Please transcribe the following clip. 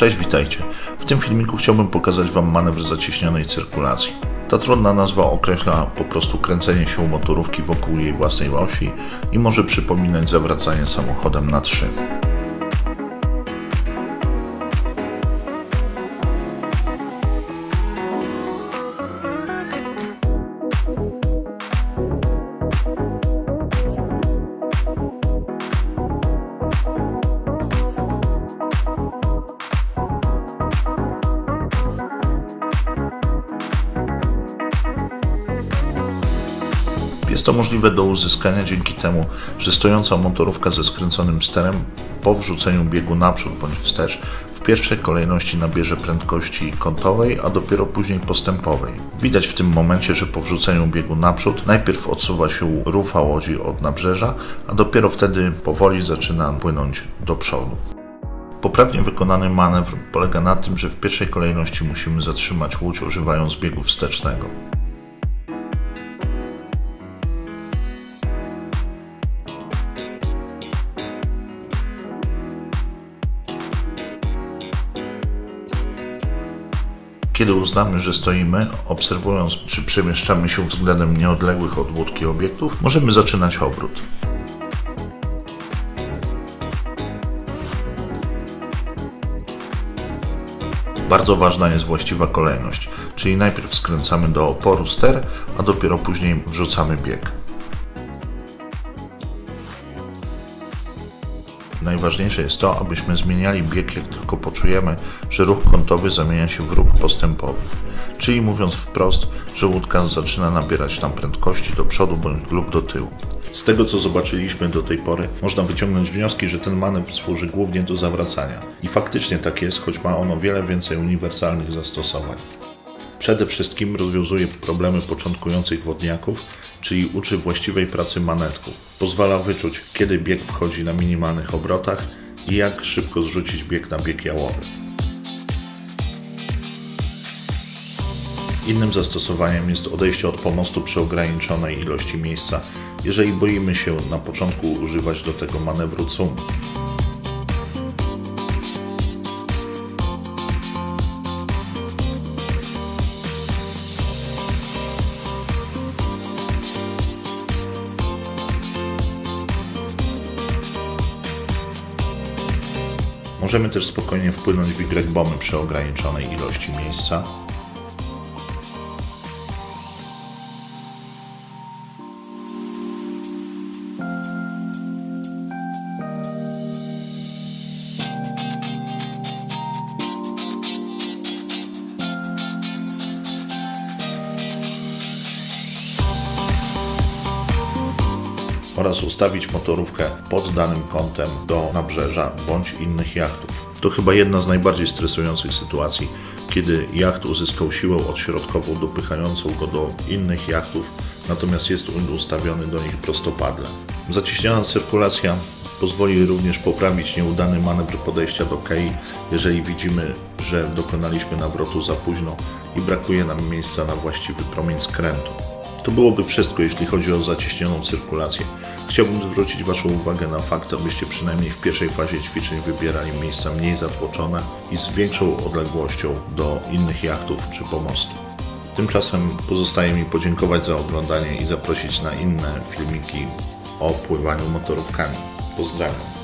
Cześć, witajcie. W tym filmiku chciałbym pokazać Wam manewr zacieśnionej cyrkulacji. Ta trudna nazwa określa po prostu kręcenie się motorówki wokół jej własnej osi i może przypominać zawracanie samochodem na trzy. Jest to możliwe do uzyskania dzięki temu, że stojąca motorówka ze skręconym sterem po wrzuceniu biegu naprzód bądź wstecz w pierwszej kolejności nabierze prędkości kątowej, a dopiero później postępowej. Widać w tym momencie, że po wrzuceniu biegu naprzód najpierw odsuwa się rufa łodzi od nabrzeża, a dopiero wtedy powoli zaczyna płynąć do przodu. Poprawnie wykonany manewr polega na tym, że w pierwszej kolejności musimy zatrzymać łódź używając biegu wstecznego. Kiedy uznamy, że stoimy, obserwując czy przemieszczamy się względem nieodległych od łódki obiektów, możemy zaczynać obrót. Bardzo ważna jest właściwa kolejność, czyli najpierw skręcamy do oporu ster, a dopiero później wrzucamy bieg. Najważniejsze jest to, abyśmy zmieniali bieg, jak tylko poczujemy, że ruch kątowy zamienia się w ruch postępowy. Czyli mówiąc wprost, że łódka zaczyna nabierać tam prędkości do przodu bądź lub do tyłu. Z tego, co zobaczyliśmy do tej pory, można wyciągnąć wnioski, że ten manewr służy głównie do zawracania. I faktycznie tak jest, choć ma on o wiele więcej uniwersalnych zastosowań. Przede wszystkim rozwiązuje problemy początkujących wodniaków, czyli uczy właściwej pracy manetków. Pozwala wyczuć, kiedy bieg wchodzi na minimalnych obrotach i jak szybko zrzucić bieg na bieg jałowy. Innym zastosowaniem jest odejście od pomostu przy ograniczonej ilości miejsca, jeżeli boimy się na początku używać do tego manewru cum. Możemy też spokojnie wpłynąć w Y-bomy przy ograniczonej ilości miejsca. Oraz ustawić motorówkę pod danym kątem do nabrzeża bądź innych jachtów. To chyba jedna z najbardziej stresujących sytuacji, kiedy jacht uzyskał siłę odśrodkową dopychającą go do innych jachtów, natomiast jest on ustawiony do nich prostopadle. Zacieśniona cyrkulacja pozwoli również poprawić nieudany manewr podejścia do kei, jeżeli widzimy, że dokonaliśmy nawrotu za późno i brakuje nam miejsca na właściwy promień skrętu. To byłoby wszystko, jeśli chodzi o zacieśnioną cyrkulację. Chciałbym zwrócić Waszą uwagę na fakt, abyście przynajmniej w pierwszej fazie ćwiczeń wybierali miejsca mniej zatłoczone i z większą odległością do innych jachtów czy pomostu. Tymczasem pozostaje mi podziękować za oglądanie i zaprosić na inne filmiki o pływaniu motorówkami. Pozdrawiam.